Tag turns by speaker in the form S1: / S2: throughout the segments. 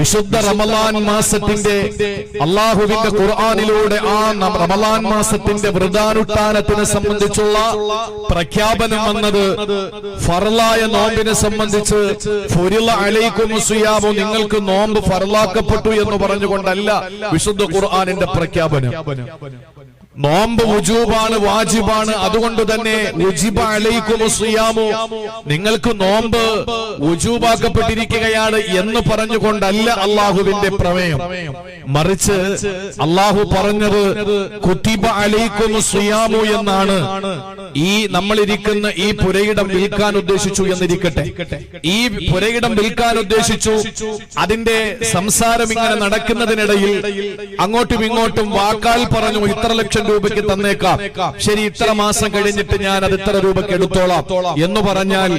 S1: വിശുദ്ധ റമലാൻ മാസത്തിന്റെ അള്ളാഹുവിന്റെ ഖുർആാനിലൂടെ ആ റമലാൻ മാസത്തിന്റെ വ്രതാനുഷ്ഠാനത്തിനെ സംബന്ധിച്ചുള്ള പ്രഖ്യാപനം വന്നത് ഫറലായ നോമ്പിനെ സംബന്ധിച്ച് അലൈക്കും നിങ്ങൾക്ക് നോമ്പ് ഫറലാക്കപ്പെട്ടു എന്ന് പറഞ്ഞുകൊണ്ടല്ല വിശുദ്ധ ഖുർആാനിന്റെ പ്രഖ്യാപനം. നോമ്പ് ഉജൂബാണ് വാജിബാണ്. അതുകൊണ്ട് തന്നെ നിങ്ങൾക്ക് നോമ്പ് ഉജൂബാക്കപ്പെട്ടിരിക്കുകയാണ് എന്ന് പറഞ്ഞുകൊണ്ടല്ല അള്ളാഹുവിന്റെ പ്രമേയം. മറിച്ച് അള്ളാഹു പറഞ്ഞത് കുത്തിബ അലൈക്കും സുയാമു എന്നാണ്. ഈ നമ്മളിരിക്കുന്ന ഈ പുരയിടം വിൽക്കാൻ ഉദ്ദേശിച്ചു എന്നിരിക്കട്ടെ. ഈ പുരയിടം വിൽക്കാൻ ഉദ്ദേശിച്ചു. അതിന്റെ സംസാരം ഇങ്ങനെ നടക്കുന്നതിനിടയിൽ അങ്ങോട്ടും ഇങ്ങോട്ടും വാക്കാൽ പറഞ്ഞു ഇത്ര ലക്ഷം രൂപയ്ക്ക് തന്നേക്കാം. ശരി ഇത്ര മാസം കഴിഞ്ഞിട്ട് ഞാൻ അത് ഇത്ര രൂപയ്ക്ക് എടുത്തോളാം എന്ന് പറഞ്ഞാൽ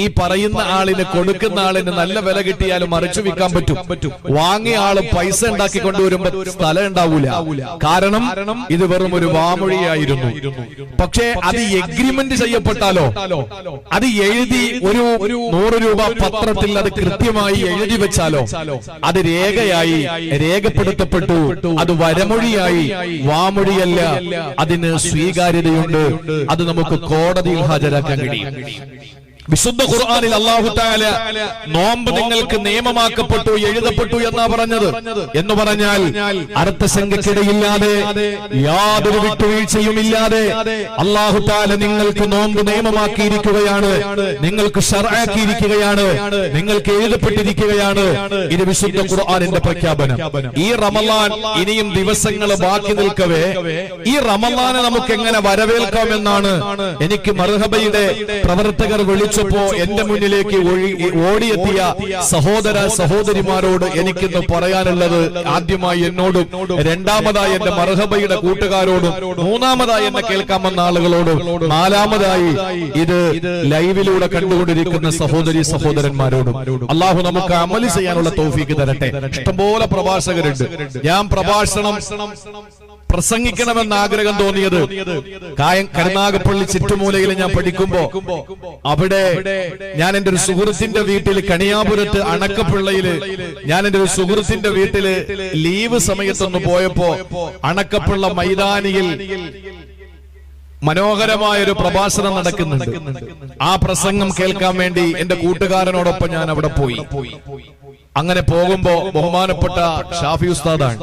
S1: ഈ പറയുന്ന ആളിന് കൊടുക്കുന്ന ആളിന് നല്ല വില കിട്ടിയാലും മറിച്ചു വിൽക്കാൻ പറ്റും. വാങ്ങിയ ആൾ പൈസ ഉണ്ടാക്കി കൊണ്ടുവരുമ്പോ സ്ഥലം ഉണ്ടാവൂല. കാരണം ഇത് വെറും ഒരു വാമൊഴിയായിരുന്നു. പക്ഷേ അത് എഗ്രിമെന്റ് ചെയ്യപ്പെട്ടാലോ? അത് എഴുതി ഒരു നൂറ് രൂപ പത്രത്തിൽ അത് കൃത്യമായി എഴുതി വെച്ചാലോ? അത് രേഖയായി രേഖപ്പെടുത്തപ്പെട്ടു. അത് വരമൊഴിയായി. വാമൊഴിയല്ല. അതിന് സ്വീകാര്യതയുണ്ട്. അത് നമുക്ക് കോടതിയിൽ ഹാജരാക്കാൻ കഴിയും. വിശുദ്ധ ഖുർആാനിൽ അള്ളാഹു താല നോമ്പ് നിങ്ങൾക്ക് നിയമമാക്കപ്പെട്ടു എഴുതപ്പെട്ടു എന്നാ പറഞ്ഞത്. എന്ന് പറഞ്ഞാൽ അർത്ഥസംഖ്യക്കിടയില്ലാതെ യാതൊരു വിട്ടുവീഴ്ചയും ഇല്ലാതെ അള്ളാഹു താല നിങ്ങൾക്ക് നോമ്പ് നിയമമാക്കിയിരിക്കുകയാണ്. നിങ്ങൾക്ക് ഷറാക്കിയിരിക്കുകയാണ് നിങ്ങൾക്ക് എഴുതപ്പെട്ടിരിക്കുകയാണ്. ഇത് വിശുദ്ധ ഖുർആാനിന്റെ പ്രഖ്യാപനം. ഈ റമലാൻ ഇനിയും ദിവസങ്ങൾ ബാക്കി നിൽക്കവേ. ഈ റമലാനെ നമുക്ക് എങ്ങനെ വരവേൽക്കാം എന്നാണ് എനിക്ക് മർഹബയുടെ പ്രവർത്തകർ വിളിച്ചപ്പോ എന്റെ മുന്നിലേക്ക് ഓടിയെത്തിയ സഹോദര സഹോദരിമാരോട് എനിക്കിന്ന് പറയാനുള്ളത് ആദ്യമായി എന്നോടും രണ്ടാമതായി എന്റെ മർഹബയുടെ കൂട്ടുകാരോടും മൂന്നാമതായി എന്നെ കേൾക്കാൻ വന്ന ആളുകളോടും നാലാമതായി ഇത് ലൈവിലൂടെ കണ്ടുകൊണ്ടിരിക്കുന്ന സഹോദരി സഹോദരന്മാരോടും അള്ളാഹു നമുക്ക് അമലി ചെയ്യാനുള്ള തോഫീക്ക് തരട്ടെ. ഇഷ്ടംപോലെ പ്രഭാഷകരുണ്ട്. ഞാൻ പ്രഭാഷണം പ്രസംഗിക്കണമെന്ന് ആഗ്രഹം തോന്നിയത്. കായം കരുനാഗപ്പള്ളി ചുറ്റുമൂലയിൽ ഞാൻ പഠിക്കുമ്പോ അവിടെ ഞാൻ എന്റെ ഒരു സുഹൃത്തിന്റെ വീട്ടിൽ കണിയാപുരത്ത് അണക്കപ്പിള്ളയിൽ ഞാൻ എന്റെ ഒരു സുഹൃത്തിന്റെ വീട്ടിൽ ലീവ് സമയത്തൊന്ന് പോയപ്പോ അണക്കപ്പിള്ള മൈതാനിയിൽ മനോഹരമായ ഒരു പ്രഭാഷണം നടക്കുന്നുണ്ട്. ആ പ്രസംഗം കേൾക്കാൻ വേണ്ടി എന്റെ കൂട്ടുകാരനോടൊപ്പം ഞാൻ അവിടെ പോയി. അങ്ങനെ പോകുമ്പോ ബഹുമാനപ്പെട്ട ഷാഫി ഉസ്താദാണ്.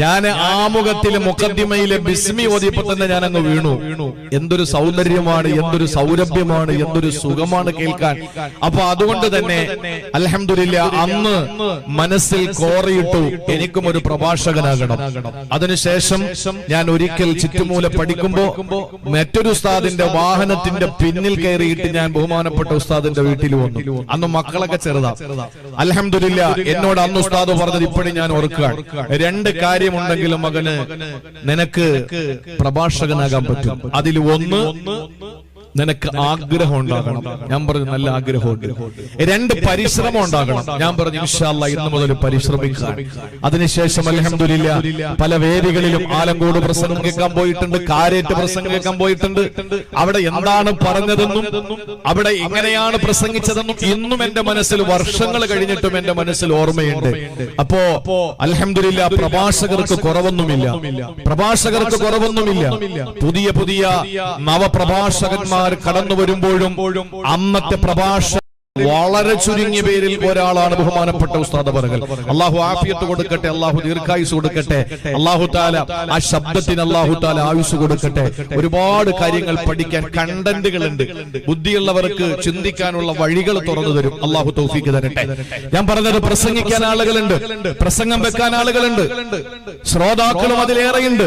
S1: ഞാൻ ആമുഖത്തിലെ മുഖദ്ദിമയിലെ ബിസ്മി ഓതിയപ്പോ തന്നെ ഞാൻ അങ്ങ് വീണു. എന്തൊരു സൗന്ദര്യമാണ് എന്തൊരു സൗരഭ്യമാണ് എന്തൊരു സുഖമാണ് കേൾക്കാൻ. അപ്പൊ അതുകൊണ്ട് തന്നെ അലഹമില്ല അന്ന് മനസ്സിൽ കോറിയിട്ടു എനിക്കും ഒരു പ്രഭാഷകനാകണം. അതിനുശേഷം ഞാൻ ഒരിക്കൽ ചുറ്റുമൂല പഠിക്കുമ്പോ മറ്റൊരു ഉസ്താദിന്റെ വാഹനത്തിന്റെ പിന്നിൽ കയറിയിട്ട് ഞാൻ ബഹുമാനപ്പെട്ട ഉസ്താദിന്റെ വീട്ടിൽ വന്നു. അന്ന് മക്കളൊക്കെ ചെറുതാ. അലഹമില്ല എന്നോട് അന്ന് ഉസ്താദ് പറഞ്ഞത് ഇപ്പോഴും ഞാൻ ഓർക്കുകയാണ്. രണ്ട് കാര്യമുണ്ടെങ്കിലും മകന് നിനക്ക് പ്രഭാഷകനാകാൻ പറ്റും. അതിൽ ഒന്ന് നിനക്ക് ആഗ്രഹം ഉണ്ടാകണം. ഞാൻ പറഞ്ഞു നല്ല ആഗ്രഹമുണ്ട് രണ്ട് പരിശ്രമം ഉണ്ടാകണം. ഞാൻ പറഞ്ഞു ഇൻഷാല്ല ഇന്ന് മുതൽ പരിശ്രമിക്കുക അതിനുശേഷം അലഹമില്ല പല വേദികളിലും ആലങ്കോട് പ്രസംഗം കേൾക്കാൻ പോയിട്ടുണ്ട് കാരേറ്റ് പ്രസംഗം കേൾക്കാൻ പോയിട്ടുണ്ട്. അവിടെ എന്താണ് പറഞ്ഞതെന്നും അവിടെ എങ്ങനെയാണ് പ്രസംഗിച്ചതെന്നും ഇന്നും എന്റെ മനസ്സിൽ വർഷങ്ങൾ കഴിഞ്ഞിട്ടും എന്റെ മനസ്സിൽ ഓർമ്മയുണ്ട്. അപ്പോ അലഹമില്ല പ്രഭാഷകർക്ക് കുറവൊന്നുമില്ല. പ്രഭാഷകർക്ക് കുറവൊന്നുമില്ല. പുതിയ പുതിയ നവപ്രഭാഷകന്മാർ കടന്നു വരുമ്പോഴും അന്നത്തെ പ്രഭാഷ വളരെ ചുരുങ്ങിയ പേരിൽ ഒരാളാണ് ബഹുമാനപ്പെട്ട ഉസ്താദ് പറകൾ അള്ളാഹു ആഫിയത്ത് കൊടുക്കട്ടെ അള്ളാഹു ദീർഘായുസ് കൊടുക്കട്ടെ അള്ളാഹു താല ആ ശബ്ദത്തിന് അള്ളാഹു താല ആയുസ് കൊടുക്കട്ടെ. ഒരുപാട് കാര്യങ്ങൾ പഠിക്കാൻ കണ്ടന്റുകൾ ഉണ്ട് ബുദ്ധിയുള്ളവർക്ക് ചിന്തിക്കാനുള്ള വഴികൾ തുറന്നു തരും. അള്ളാഹു തൗഫീക്ക് തരട്ടെ. ഞാൻ പറഞ്ഞത് പ്രസംഗിക്കാൻ ആളുകളുണ്ട് പ്രസംഗം വെക്കാൻ ആളുകളുണ്ട് ശ്രോതാക്കളും അതിലേറെയുണ്ട്.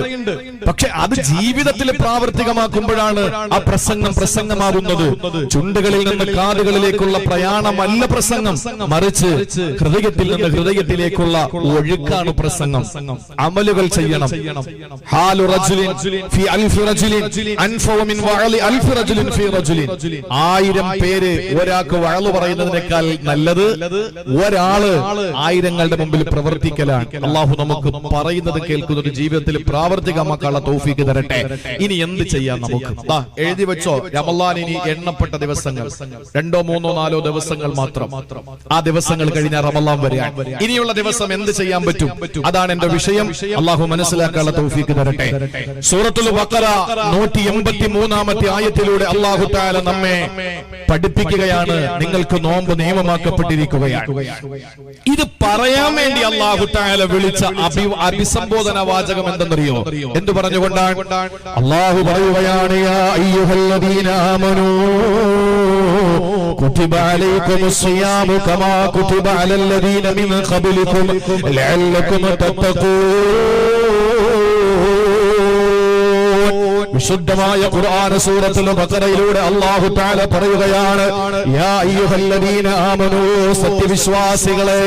S1: പക്ഷെ അത് ജീവിതത്തിൽ പ്രാവർത്തികമാക്കുമ്പോഴാണ് ആ പ്രസംഗം പ്രസംഗമാകുന്നത്. ചുണ്ടുകളിൽ നിന്ന് കാതുകളിലേക്കുള്ള പ്രയാണമല്ല പ്രസംഗം. മറിച്ച് ഹൃദയത്തിൽ നിന്ന് ഹൃദയത്തിലേക്കുള്ള ഒഴുക്കാണ് പ്രസംഗം. അമലുകൾ ചെയ്യണം. ആയിരം പേര് ഒരാൾക്ക് വഴൽ പറയുന്നതിനേക്കാൾ നല്ലത് ഒരാൾ ആയിരങ്ങളുടെ മുമ്പിൽ പ്രവർത്തിക്കലാണ്. അള്ളാഹു നമുക്ക് പറയുന്നത് കേൾക്കുന്ന ഒരു ജീവിതത്തിൽ പ്രാവർത്തികമാക്കാനുള്ള തോഫിക്ക് തരട്ടെ. ഇനി എന്ത് ചെയ്യാം നമുക്ക്? എഴുതി വെച്ചോ. രമല്ലാൻ ഇനി എണ്ണപ്പെട്ട ദിവസങ്ങൾ. രണ്ടോ മൂന്നോ നാലോ ദിവസങ്ങൾ മാത്രം. ആ ദിവസങ്ങൾ കഴിഞ്ഞ റമല്ലാം വരെയാണ്. ഇനിയുള്ള ദിവസം എന്ത് ചെയ്യാൻ പറ്റും? അതാണ് എന്റെ വിഷയം. അള്ളാഹു മനസ്സിലാക്കാനുള്ള തൗഫീക്ക് തരട്ടെ. സൂറത്തുൽ ബക്കറ നൂറ്റി എൺപത്തി മൂന്നാമത്തെ ആയത്തിലൂടെ അള്ളാഹു താല നമ്മെ പഠിപ്പിക്കുകയാണ്. നിങ്ങൾക്ക് നോമ്പ് നിയമമാക്കപ്പെട്ടിരിക്കുകയാണ്. ഇത് പറയാൻ വേണ്ടി അള്ളാഹു താല വിളിച്ച അഭി അഭിസംബോധന വാചകം എന്തെന്നറിയോ? എന്ത് പറഞ്ഞുകൊണ്ടാണ്? അള്ളാഹു പറയുകയാണ് കുട്ടിബ عليكم الصيام كما كتب على الذين من قبلكم لعلكم تتقون വിശുദ്ധമായ ഖുർആൻ സൂറത്തുൽ ബഖറയിലൂടെ അല്ലാഹു തആല പറയുകയാണ് യാ അയ്യുഹല്ലദീന ആമനൂ സത്യവിശ്വാസികളെ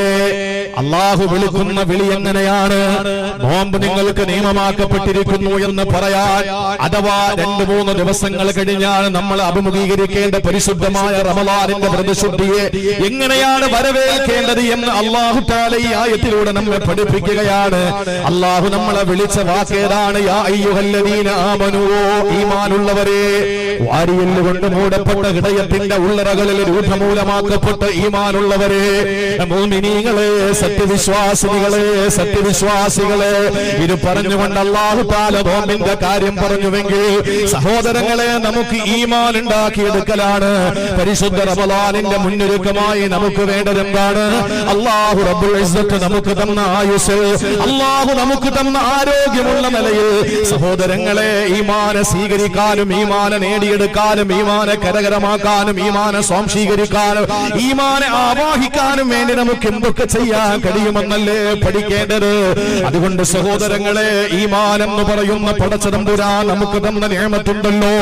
S1: അല്ലാഹു വിളിക്കുന്ന വിളി എങ്ങനെയാണ്? നോമ്പ് നിങ്ങൾക്ക് നിയമമാക്കപ്പെട്ടിരിക്കുന്നു എന്ന് പറയാൻ അഥവാ രണ്ടു മൂന്ന് ദിവസങ്ങൾ കഴിഞ്ഞാൽ നമ്മൾ അഭിമുഖീകരിക്കേണ്ട പരിശുദ്ധമായ റമലാലിന്റെ പ്രതിശുദ്ധിയെ എങ്ങനെയാണ് വരവേൽക്കേണ്ടത് എന്ന് അള്ളാഹു താല ഈ ആയത്തിലൂടെ നമ്മെ പഠിപ്പിക്കുകയാണ്. അള്ളാഹു നമ്മളെ വിളിച്ച വാക്കേതാണ് ഈമാനുള്ളവരെ. വാരിയല്ല് കൊണ്ട് മൂടപ്പെട്ട ഹൃദയത്തിന്റെ ഉള്ളറകളിൽ രൂഢമൂലമാക്കപ്പെട്ട ഈമാനുള്ളവരെ. മോമിനീങ്ങളെ സത്യവിശ്വാസിനികളെ സത്യവിശ്വാസികളെ ഇത് പറഞ്ഞുകൊണ്ട് അള്ളാഹു താല നോമ്പിന്റെ കാര്യം പറഞ്ഞുവെങ്കിൽ സഹോദരങ്ങളെ നമുക്ക് ഈമാൻ ഉണ്ടാക്കിയെടുക്കലാണ്. പരിശുദ്ധ റബലാലിന്റെ മുന്നൊരുക്കമായി നമുക്ക് വേണ്ടത് എന്താണ്? അള്ളാഹു റബ്ബുൽ നമുക്ക് തന്ന ആയുസ് അള്ളാഹു നമുക്ക് തന്ന ആരോഗ്യമുള്ള നിലയിൽ സഹോദരങ്ങളെ ഈമാനെ സ്വീകരിക്കാനും ഈമാനെ നേടിയെടുക്കാനും ഈമാനെ കരകരമാക്കാനും ഈമാനെ സ്വാംശീകരിക്കാനും ഈമാനെ ആവാഹിക്കാനും വേണ്ടി നമുക്ക് എന്തൊക്കെ ചെയ്യാൻ കഴിയുമെന്നല്ലേ പഠിക്കേണ്ടത്? അതുകൊണ്ട് സഹോദരങ്ങളെ ഈ എന്ന് പറയുന്ന പടച്ചതമ്പുരാ നമുക്ക് തന്ന നിയമത്തുണ്ടല്ലോ.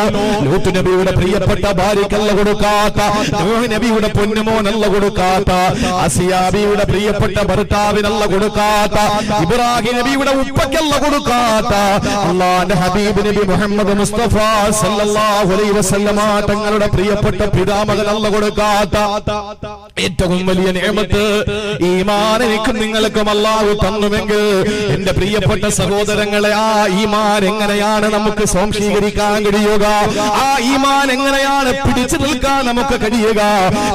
S1: ലൂത്ത് നബിയുടെ പ്രിയപ്പെട്ട ഭാര്യക്കല്ല കൊടുക്കാത്ത നബിയുടെ പൊന്നുമോനല്ല കൊടുക്കാത്ത അസിയാബിയുടെ പ്രിയപ്പെട്ട ഭർത്താവിനല്ല കൊടുക്കാത്ത ഇബ്രാഹിം നബിയുടെ ഉപ്പയ്ക്കല്ല കൊടുക്കാത്ത അള്ളാന്റെ ഹബീബ് നബി മുഹമ്മദ് മുസ്തഫ സല്ലല്ലാഹു അലൈഹി വസല്ലമ തങ്ങളുടെ പ്രിയപ്പെട്ട പിതാമകനല്ല കൊടുക്കാത്ത. ഏറ്റവും വലിയ നിയമത്ത് ഈമാൻ എനിക്കും നിങ്ങൾക്കും അല്ലാഹു തന്നുവെങ്കിൽ. എന്റെ പ്രിയപ്പെട്ട സഹോദരങ്ങളെ ആ ഈമാൻ എങ്ങനെയാണ് നമുക്ക് സ്വാംശീകരിക്കാൻ കഴിയുക? ആ ഈമാൻ എങ്ങനെയാണ് പിടിച്ചു നിൽക്കാൻ നമുക്ക് കഴിയുക?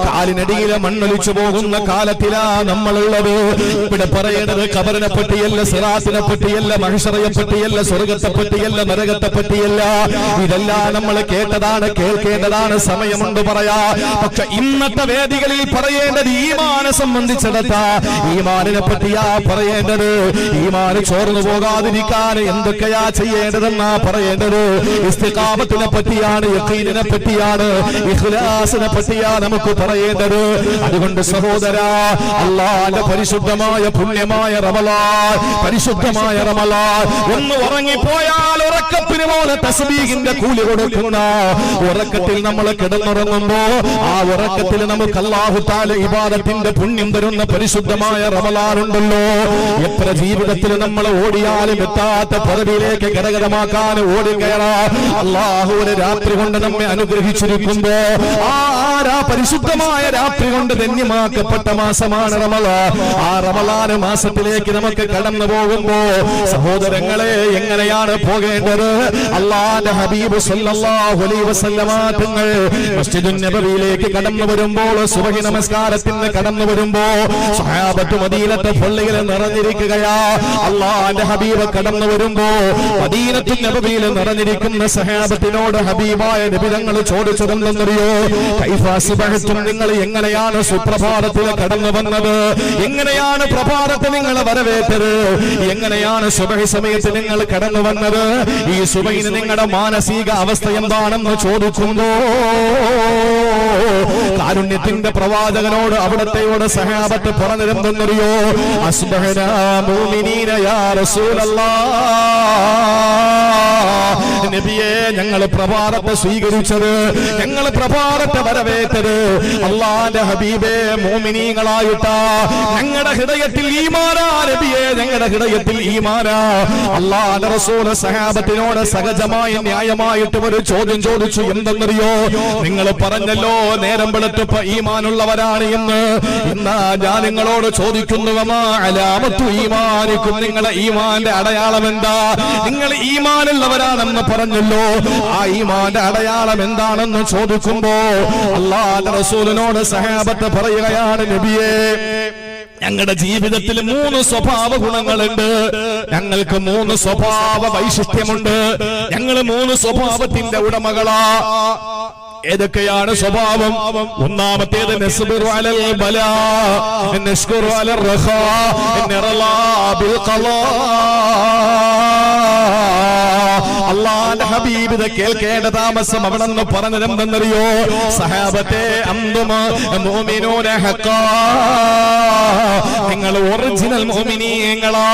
S1: കാലിനടിയിലെ മണ്ണൊലിച്ചു പോകുന്ന കാലത്തിലാ നമ്മളുള്ളത്. ഇവിടെ പറയേണ്ടത് കബറിനെ പറ്റിയല്ല സിറാത്തിനെ പറ്റിയല്ല മഹിഷറയെ പറ്റിയല്ല സ്വർഗത്തെ പറ്റിയല്ല നരകത്തെ പറ്റിയല്ല. ഇതെല്ലാം നമ്മൾ കേട്ടതാണ് കേൾക്കേണ്ടതാണ് സമയമുണ്ട് പറയാ. പക്ഷെ ഇന്നത്തെ വേദികളിൽ പറയേണ്ടത് ഈമാനെ സംബന്ധിച്ചിടത്താ. ഈമാനിനെ പറ്റിയാ പറയേണ്ടത്. ഈമാന് ചോർന്നു പോകാതിരിക്കാൻ എന്തൊക്കെയാ ചെയ്യേണ്ടതെന്നാ പറയേണ്ടത്. ഇസ്തികാമത്തിനെ പറ്റിയാണ് യക്കീലിനെ പറ്റിയാണ് ഇഖ്ലാസിനെ പറ്റിയാ നമുക്ക് പറയേണ്ടത്. അതുകൊണ്ട് സഹോദര അള്ളാന്റെ പരിശുദ്ധമായ പുണ്യമായ റമലാൻ പരിശുദ്ധമായ റമലാൻ. ഒന്ന് ഉറങ്ങിപ്പോയാൽ ഉറക്കത്തിന് പോലെ തസ്ബീഹിന്റെ കൂലി കൊടുക്കുന്ന ഉറക്കത്തിൽ നമ്മൾ കിടന്നുറങ്ങുമ്പോ ആ ഉറക്കത്തിൽ നമുക്ക് അള്ളാഹു താല ഇബാദത്തിന്റെ പുണ്യം തരുന്ന പരിശുദ്ധമായ റമലാനുണ്ടല്ലോ. എത്ര ജീവിതത്തിൽ നമ്മൾ ഓടിയാലും എത്താത്ത പദവിയിലേക്ക് കരകരമാക്കാൻ ഓടി കയറാ. അള്ളാഹുവിനെ രാത്രി കൊണ്ട് നമ്മെ അനുഗ്രഹിച്ചിരിക്കുമ്പോ ആ പരിശുദ്ധമായ രാത്രി കൊണ്ട് ധന്യമാക്കപ്പെട്ട മാസമാണ് റമലാ. ആ റമലാന് മാസത്തിലേക്ക് നമുക്ക് കടന്നു പോകുമ്പോ സഹോദരങ്ങളെ എങ്ങനെയാണ് പോകേണ്ടത്? അള്ളാന്റെ ഹബീബ് തങ്ങൾ മസ്ജിദുൻ നബവിയിലേക്ക് കടന്നു വരുമ്പോൾ സുബഹി നമസ്കാരത്തിന് കടന്നു വരുമ്പോ സഹാബത്ത് മദീനത്തെ പള്ളിയിൽ നിറഞ്ഞിരിക്കുകയാ. അള്ളാന്റെ ഹബീബ് കടന്നു വരുമ്പോ മദീനത്തു നബവിയിൽ നിറഞ്ഞിരിക്കുന്ന സഹാബത്തിനോട് ഹബീബായ നബിതങ്ങൾ ചോദിച്ചതെന്തെന്നറിയോ? കൈഫാസിബഹത്തും നിങ്ങൾ എങ്ങനെയാണ് സുപ്രഭാതത്തിൽ കടന്നു വന്നത്? എങ്ങനെയാണ് പ്രഭാതത്തെ നിങ്ങൾ വരവേറ്റത്? എങ്ങനെയാണ് സുബഹി സമയത്ത് നിങ്ങൾ കടന്നു വന്നത്? ഈ സുബൈന് നിങ്ങളുടെ മാനസിക അവസ്ഥ എന്താണെന്ന് ചോദിക്കുമ്പോ കാരുണ്യത്തിന്റെ പ്രവാചകനോട് അവിടത്തെയോട് സഹാബത്ത് പറഞ്ഞിരുന്നെന്നറിയോ അസ്ബഹന മൂമിനീന യാ റസൂലല്ലാഹ് നബിയെ ഞങ്ങൾ പ്രഭാതത്തെ സ്വീകരിച്ചത് ഞങ്ങൾ പ്രഭാതത്തെ വരവേറ്റത് അള്ളാന്റെ ഹബീബെ മോമിനീങ്ങളായിട്ട ഞങ്ങളുടെ ഹൃദയത്തിൽ ഈമാനാ നബിയെ ഞങ്ങളുടെ ഹൃദയത്തിൽ ഈമാനാ. അള്ളാന്റെ റസൂല സഹാബത്തിനോട് സഹജമായ ന്യായമായിട്ട് ഒരു ചോദ്യം ചോദിച്ചു എന്തെന്നറിയോ? നിങ്ങൾ പറഞ്ഞല്ലോ നേരം വെളുത്തപ്പോ ഈമാനുള്ളവരാണ് എന്ന്. എന്നാ ഞാൻ നിങ്ങളോട് ചോദിക്കുന്നു നിങ്ങളെ ഈമാന്റെ അടയാളം എന്താ നിങ്ങൾ ഈമാനുള്ളവരാണെന്ന് പറഞ്ഞല്ലോ. ആ ഈമാന്റെ അടയാളം എന്താണെന്ന് ചോദിക്കുമ്പോ അള്ളാഹുവിന്റെ റസൂലിനോട് സഹാബത്ത് പറയുകയാണ് നബിയേ ഞങ്ങളുടെ ജീവിതത്തിൽ മൂന്ന് സ്വഭാവ ഗുണങ്ങളുണ്ട്. ഞങ്ങൾക്ക് മൂന്ന് സ്വഭാവ വൈശിഷ്ട്യമുണ്ട്. ഞങ്ങൾ മൂന്ന് സ്വഭാവത്തിന്റെ ഉടമകളാ. ഏതൊക്കെയാണ് സ്വഭാവം? ഒന്നാമത്തേത് അള്ളാന്റെ ഹബീബ് കേൾക്കേണ്ട താമസം അവിടെ നിന്ന് പറഞ്ഞതെന്തെന്നറിയോ സഹാബത്തെ നിങ്ങൾ ഒറിജിനൽ മോമിനീങ്ങളാ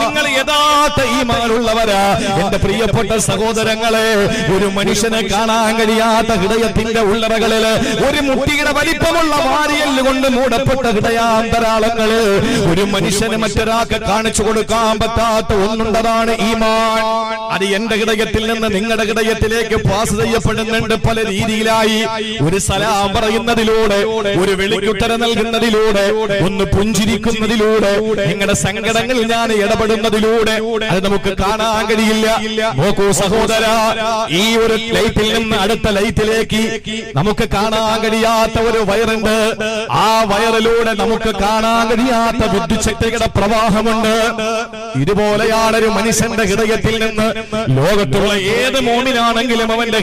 S1: നിങ്ങൾ യഥാർത്ഥ ഈമാനുള്ളവരാ. എന്റെ പ്രിയപ്പെട്ട സഹോദരങ്ങളെ ഒരു മനുഷ്യനെ കാണാൻ കഴിയാത്ത ഹൃദയത്തിന്റെ ഉള്ളറകളിൽ ഒരു മുട്ടിയുടെ വലിപ്പമുള്ള വാരിയൽ കൊണ്ട് മൂടപ്പെട്ട ഹൃദയാന്തരാളങ്ങൾ ഒരു മനുഷ്യന് മറ്റൊരാൾക്ക് കാണിച്ചു കൊടുക്കാൻ പറ്റാത്ത ഒന്നുണ്ടതാണ് ഈമാൻ. അത് എന്റെ ഹൃദയത്തിൽ നിന്ന് നിങ്ങളുടെ ഹൃദയത്തിലേക്ക് പാസ് ചെയ്യപ്പെടുന്നുണ്ട്. പല രീതിയിലായി ഒരു സലാം പറയുന്നതിലൂടെ ഒരു വെളിക്കുത്തര നൽകുന്നതിലൂടെ ഒന്ന് പുഞ്ചിരിക്കുന്നതിലൂടെ നിങ്ങളുടെ സങ്കടങ്ങൾ ഞാൻ ഇടപെടുന്നതിലൂടെ അത് നമുക്ക് കാണാൻ കഴിയില്ല. നോക്കൂ സഹോദര ഈ ഒരു ലൈറ്റിൽ നിന്ന് അടുത്ത ലൈറ്റിലേക്ക് നമുക്ക് കാണാൻ കഴിയാത്ത ഒരു വയറുണ്ട്. ആ വയറിലൂടെ നമുക്ക് കാണാൻ കഴിയാത്ത ബുദ്ധിശക്തികളുടെ പ്രവാഹമുണ്ട്. ഇതുപോലെയാണ് ഒരു മനുഷ്യന്റെ ഹൃദയത്തിൽ നിന്ന് ലോകത്തുള്ള ഏത് മോമിനാണെങ്കിലും അവന്റെ